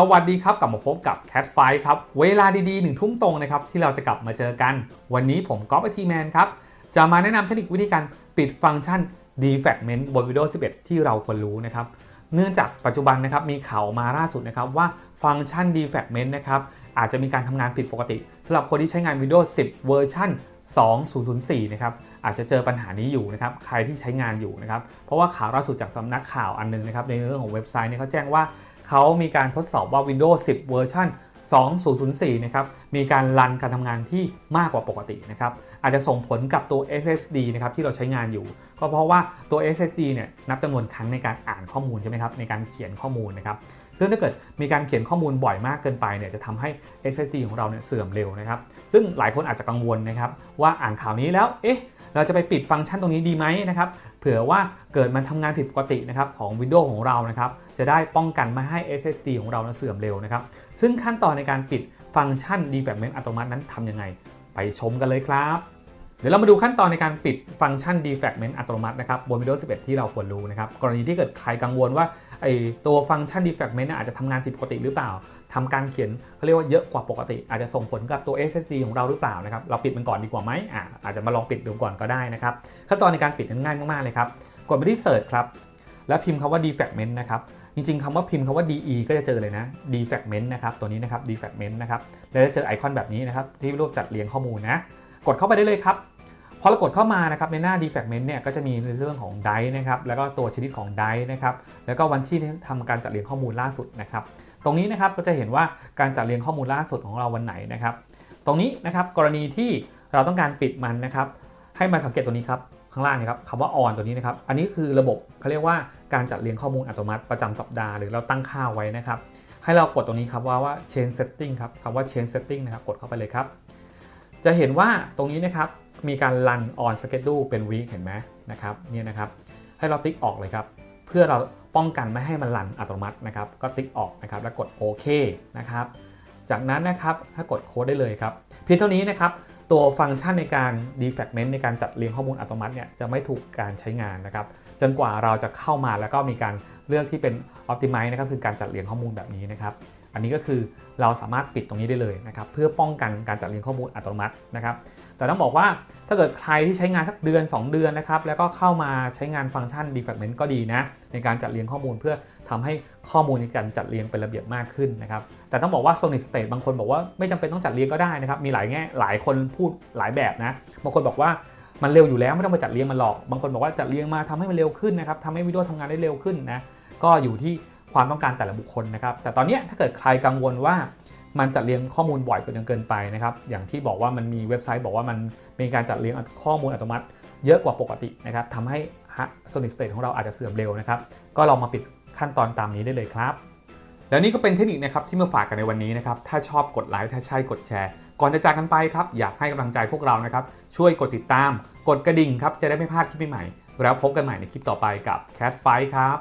สวัสดีครับกลับมาพบกับ Cat f i ครับ เวลาดีๆหนึ่งทุ่มตรงนะครับ ที่เราจะกลับมาเจอกัน วันนี้ผมก๊อฟไอทีแมนครับ จะมาแนะนำเทคนิควิธีการปิดฟังก์ชัน defragment บน Windows 11 ที่เราควรรู้นะครับ เนื่องจากปัจจุบันนะครับ มีข่าวมาล่าสุดนะครับว่าฟังก์ชัน defragment นะครับ อาจจะมีการทำงานผิดปกติสำหรับคนที่ใช้งาน Windows 10 เวอร์ชัน2004 นะครับ อาจจะเจอปัญหานี้อยู่นะครับ ใครที่ใช้งานอยู่นะครับ เพราะว่าข่าวล่าสุดจากสำนักข่าวอันหนึงนะครับ ในเรื่องของเว็บไซต์เนี่ยเขาแจ้งว่า เขามีการทดสอบว่า Windows 10 เวอร์ชัน2004 นะครับ มีการรันการทำงานที่มากกว่าปกตินะครับ อาจจะส่งผลกับตัว SSD นะครับที่เราใช้งานอยู่ ก็เพราะว่าตัว SSD เนี่ยนับจำนวนครั้งในการอ่านข้อมูลใช่ไหมครับ ในการเขียนข้อมูลนะครับ ซึ่งถ้าเกิดมีการเขียนข้อมูลบ่อยมากเกินไปเนี่ยจะทำให้ SSD ของเราเนี่ยเสื่อมเร็วนะครับ ซึ่งหลายคนอาจจะกังวลนะครับว่าอ่านข่าวนี้แล้ว เอ๊ะ เราจะไปปิดฟังก์ชันตรงนี้ดีไหมนะครับเผื่อว่าเกิดมันทำงานผิดปกตินะครับของ Windows ของเรานะครับจะได้ป้องกันไม่ให้ SSD ของเรานะเสื่อมเร็วนะครับซึ่งขั้นตอนในการปิดฟังก์ชัน defragment อัตโนมัตินั้นทำยังไง ไปชมกันเลยครับ เดี๋ยวเรามาดูขั้นตอนในการปิดฟังก์ชัน defragment อัตโนมัตินะครับบน Windows 11 ที่เราควรรู้นะครับกรณีที่เกิดใครกังวลว่าไอตัวฟังก์ชัน defragment น่ะอาจจะทำงานผิดปกติหรือเปล่าทำการเขียนเขาเรียกว่าเยอะกว่าปกติ อาจจะส่งผลกับตัว SSD ของเราหรือเปล่านะครับเราปิดมันก่อนดีกว่าไหมอ่าอาจจะมาลองปิดดูก่อนก็ได้นะครับขั้นตอนในการปิดนั้นง่ายมากๆเลยครับกดไปที่ Search ครับแล้วพิมพ์คำว่า defragment นะครับจริงๆคำว่าพิมพ์คำว่า de ก็จะเจอเลยนะ defragment นะครับตัวนี้นะครับ defragment นะครับแล้วจะเจอไอคอนแบบนี้นะครับที่รูปจัดเรียงข้อมูลนะ กดเข้าไปได้เลยครับพอเรากดเข้ามานะครับในหน้า defragment เนี่ยก็จะมีในเรื่องของ dice นะครับแล้วก็ตัวชนิดของ dice นะครับแล้วก็วันที่ทำการจัดเรียงข้อมูลล่าสุดนะครับตรงนี้นะครับก็จะเห็นว่าการจัดเรียงข้อมูลล่าสุดของเราวันไหนนะครับตรงนี้นะครับกรณีที่เราต้องการปิดมันนะครับให้มาสังเกตตัวนี้ครับข้างล่างนะครับคำว่า on ตัวนี้นะครับอันนี้คือระบบเขาเรียกว่าการจัดเรียงข้อมูลอัตโนมัติประจำสัปดาห์หรือเราตั้งค่าไว้นะครับให้เรากดตรงนี้ครับว่าว่า change setting ครับคำว่า change setting นะครับกดเข้าไปเลยครับ จะเห็นว่าตรงนี้นะครับมีการ run on schedule เป็น week เห็นไหมนะครับเนี่ยนะครับให้เราติ๊กออกเลยครับ เพื่อเราป้องกันไม่ให้มันรันอัตโนมัตินะครับ ก็ติ๊กออกนะครับแล้วกดโอเคนะครับ จากนั้นนะครับถ้ากดโค้ดได้เลยครับเพียงเท่านี้นะครับตัวฟังก์ชันในการ defragment ในการจัดเรียงข้อมูลอัตโนมัติเนี่ยจะไม่ถูกการใช้งานนะครับ จนกว่าเราจะเข้ามาแล้วก็มีการเลือกที่เป็น optimize นะครับคือการจัดเรียงข้อมูลแบบนี้นะครับ อันนี้ก็คือเราสามารถปิดตรงนี้ได้เลยนะครับเพื่อป้องกันการจัดเรียงข้อมูลอัตโนมัตินะครับแต่ต้องบอกว่าถ้าเกิดใครที่ใช้งานสักเดือน 2 เดือนนะครับแล้วก็เข้ามาใช้งานฟังก์ชัน defragment ก็ดีนะในการจัดเรียงข้อมูลเพื่อทำให้ข้อมูลในการจัดเรียงเป็นระเบียบมากขึ้นนะครับแต่ต้องบอกว่า solid state บางคนบอกว่าไม่จำเป็นต้องจัดเรียงก็ได้นะครับมีหลายแง่หลายคนพูดหลายแบบนะบางคนบอกว่ามันเร็วอยู่แล้วไม่ต้องไปจัดเรียงมันหรอก บางคนบอกว่าจัดเรียงมาทำให้มันเร็วขึ้นนะครับทำให้วิดีโอทำงานได้เร็วขึ้นนะก็อยู่ที่ ความต้องการแต่ละบุคคลนะครับ แต่ตอนนี้ถ้าเกิดใครกังวลว่ามันจัดเรียงข้อมูลบ่อยเกินเกินไปนะครับ อย่างที่บอกว่ามันมีเว็บไซต์บอกว่ามันมีการจัดเรียงข้อมูลอัตโนมัติ เยอะกว่าปกตินะครับทำให้ solid state ของเราอาจจะเสื่อมเร็วนะครับ ก็ลองมาปิดขั้นตอนตามนี้ได้เลยครับ แล้วนี่ก็เป็นเทคนิคนะครับที่มาฝากกันในวันนี้นะครับ ถ้าชอบกดไลค์ถ้าใช่กดแชร์ ก่อนจะจากกันไปครับอยากให้กำลังใจพวกเรานะครับ ช่วยกดติดตาม กดกระดิ่งครับจะได้ไม่พลาดคลิปใหม่ๆแล้วพบกันใหม่ในคลิปต่อไปกับ Cat Fight ครับ